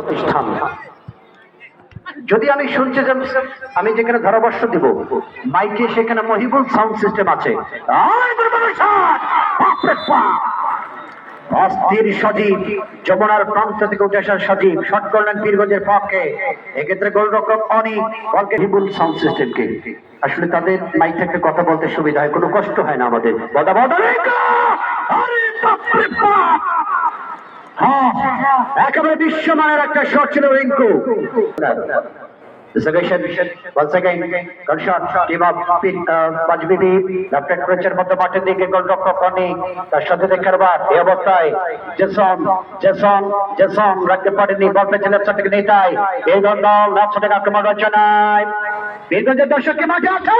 প্রতিষ্ঠান। যদি আমি শুনছি যে আমি যেখানে ধারাবর্ষ দিব, মাইকে সেখানে মহিবুল সাউন্ড সিস্টেম আছে! অস্থির সজীব, যমুনার প্রান্ত থেকে উঠে আসার সজীব, শট করলেন পক্ষে। এক্ষেত্রে গোলরক্ষক অনেক, বলকে হিবুল সাউন্ড সিস্টেমকে আসলে তাদের মাইক থেকে কথা বলতে সুবিধা হয়, কোনো কষ্ট হয় না আমাদের। বদা বদা! হ্যাঁ, একেবারে বিশ্বমানের একটা শট ছিল Rinku. Segation, once again, gunshot, team up, ক্রোচের মাঠের দিকে গোলরক্ষক অনি, তার সাথে এই অবস্থায়, জেসন, জেসন, জেসন, রাখতে পারেনি, বল পেয়েছে লেফট সাইড থেকে এই দল দল, লেফট সাইডে আক্রমণ রচনায়, বীরগঞ্জের দর্শককে মাঠে আছে!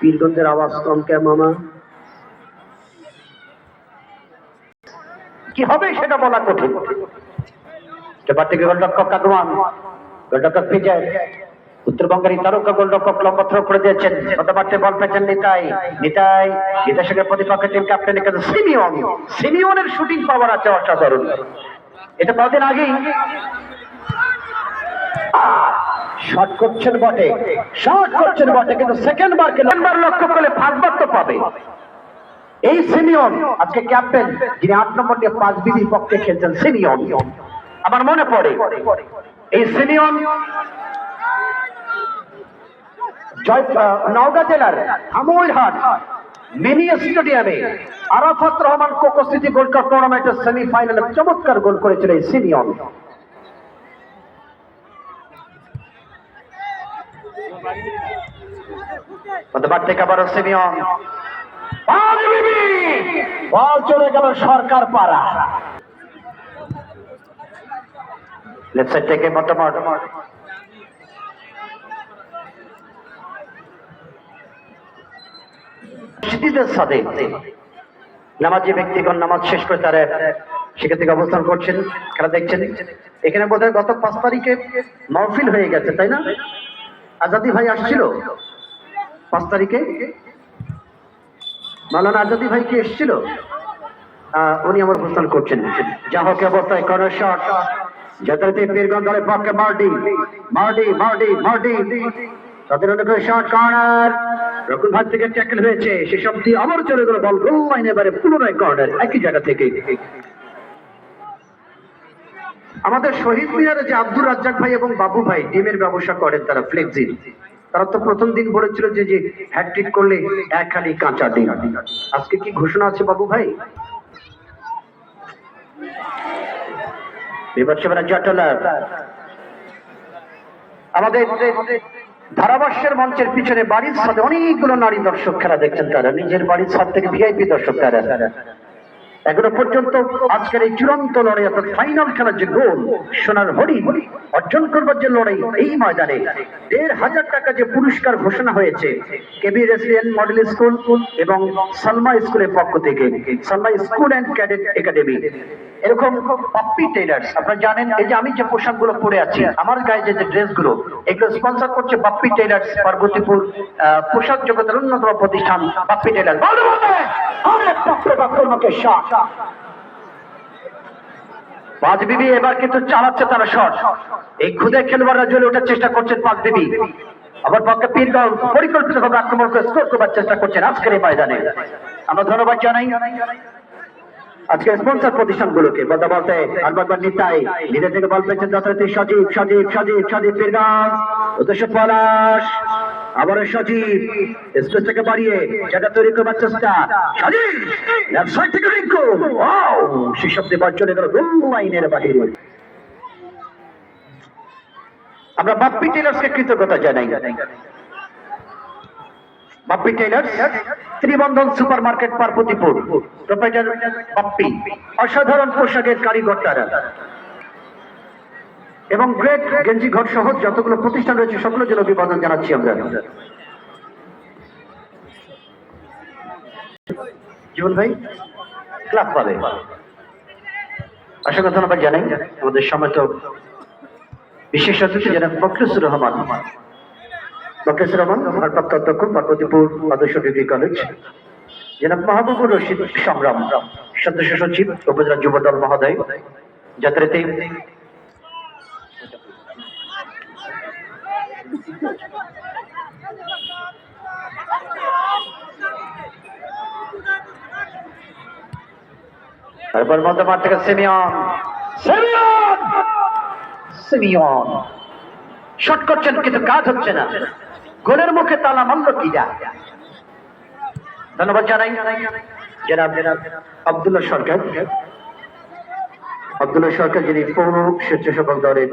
বীরগঞ্জের আওয়াজ কম কে মামা? কি হবে সেটা বলা কঠিন। এবার থেকে গোলরক্ষক কাদওয়ান গোলরক্ষক বিজয়, উত্তরবঙ্গের এই তারকা গোলরক্ষক থ্রো করে দিয়েছেন। গতবারতে বল পেয়েছেন নিতাই। নিতাই নিতাই সঙ্গে প্রতিপক্ষের টিম ক্যাপ্টেন কিন্তু সিমিয়ন। সিমিয়নের শুটিং পাওয়ার আছে অসাধারণ। এটা কদিন আগেই শট করছেন বটে। শট করছেন বটে, কিন্তু সেকেন্ড বার লক্ষ্য করলে ফাঁকবার তো পাবে। এই সিনিয়ন আজকে ক্যাপ্টেন যিনি আট নম্বর দিয়ে পাঁচ বিধির পক্ষে খেলছেন সিনিয়ন আমার মনে পড়ে, এই সিনিয়ন জয় নওগাঁ জেলার আমুলহাট মিনি স্টেডিয়ামে Arafat Rahman Koko city gold cup টুর্নামেন্টের সেমিফাইনালে চমৎকার গোল করেছিল এই সিনিয়ন থেকে আবারও সিনিয়ন বল চলে গেল নামাজি শেষ করে তারা সেখান থেকে অবস্থান করছেন। খেলা দেখছেন। এখানে বোধহয় গত পাঁচ তারিখে মহফিল হয়ে গেছে, তাই না? আজাদি ভাই আসছিল পাঁচ তারিখে। মালানা আজাদি ভাই কি এসেছিল? উনি আমার অবস্থান করছেন। যা হোক অবস্থায় কর্নার শট যাতায়াতে পক্ষে মার্ডি। মার্ডি মার্ডি মার্ডি। তাদের কর্নার রকুল ভাই থেকে হয়েছে। দিয়ে আবার চলে গেল বল গোল লাইনে, এবারে পুনরায় কর্নার একই জায়গা থেকে। আমাদের শহীদ মিনারে যে আব্দুর রাজ্জাক ভাই এবং বাবু ভাই টিমের ব্যবসা করেন তারা ফ্লেক্সিল তারা তো প্রথম দিন বলেছিল যে যে হ্যাট্রিক করলে এক খালি কাঁচা ডিম। আজকে কি ঘোষণা আছে বাবু ভাই? আমাদের মঞ্চের পিছনে বাড়ির সাথে অনেকগুলো নারী দর্শক খেলা দেখছেন তারা, নিজের বাড়ির ছাদ থেকে ভিআইপি দর্শক তারা। এখনও পর্যন্ত আজকের এই চূড়ান্ত লড়াই অর্থাৎ ফাইনাল খেলার যে গোল, সোনার হরি অর্জন করবার যে লড়াই এই ময়দানে দেড় হাজার টাকা যে পুরস্কার ঘোষণা হয়েছে, কেবি রেসিডেন্ট মডেল স্কুল এবং সালমা স্কুলের পক্ষ থেকে, Salma school and cadet academy. এরকম পাপ্পি টেলার্স আপনারা জানেন, এই যে আমি যে পোশাকগুলো পরে আছি, আমার গায়ে যে ড্রেসগুলো এগুলো স্পন্সর করছে বাপ্পি টেলার্স পার্বতীপুর পোশাক জগতের অন্যতম প্রতিষ্ঠান বাপ্পি টেলার্স অনেক বাপরে বাপ তোমাকে শট পাঁচ বিবি এবার কিন্তু চালাচ্ছে তারা শট। এই খুদে খেলোয়াড়রা জ্বলে ওঠার চেষ্টা করছেন পাঁচ বিবি। আবার পক্ষে পীরগঞ্জ পরিকল্পিত ভাবে আক্রমণ করে স্কোর করবার চেষ্টা করছেন আজকের এই ময়দানে। আমরা ধন্যবাদ জানাই। আজকে স্পন্সর প্রতিষ্ঠানগুলোকে। বলতে বলতে আরবার নিতাই নিজে থেকে বল পেয়েছেন যথারীতি সজীব সজীব সজীব সজীব পীরগঞ্জ উদ্দেশ্য পলাশ। আবারও সজীব। থেকে বাড়িয়ে জায়গা তৈরি করবার চেষ্টা। সজীব লেফট থেকে রিঙ্কু ওয়াও বল চলে গেল গোল লাইনের বাহিরে। আমরা বাপ্পি টেলার্সকে কৃতজ্ঞতা জানাই। Bappi tailors Tribandhan super market Parbatipur Bappi, অসাধারণ পোশাকের কারিগর তারা এবং গ্রেট গেঞ্জি ঘর সহ যতগুলো প্রতিষ্ঠান রয়েছে সকলের জন্য অভিবাদন জানাচ্ছি আমরা। জীবন ভাই, ক্লাব পাবে। অসংখ্য ধন্যবাদ জানাই। আমাদের সময় তো বিশেষ অতিথি জনাব ফখরুসুর রহমান। ফখরুসুর রহমান ভারপ্রাপ্ত অধ্যক্ষ, পার্বতীপুর আদর্শ ডিগ্রি কলেজ। জনাব মাহবুবুর রশিদ সংগ্রাম, সদস্য সচিব, উপজেলা যুবদল মহোদয়। যাত্রাতে তারপর মধ্যমাঠ থেকে সিমিয়ন। সিমিয়ন! সিমিয়ন। শট করছেন কিন্তু কাজ হচ্ছে না। গোলের মুখে তালা মারল কি যা ধন্যবাদ জানাই। সরকার। সরকার যিনি পৌর স্বেচ্ছাসেবক দলের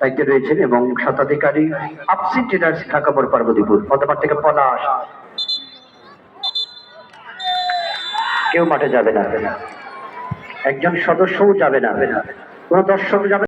দায়িত্বে রয়েছেন এবং শতাধিকারী আপসি ট্রেডার্স ঢাকাপুর পার্বতীপুর। মধ্যমাঠ থেকে পলাশ। কেউ মাঠে যাবে না। একজন সদস্যও যাবে না কোনো দর্শক যাবে।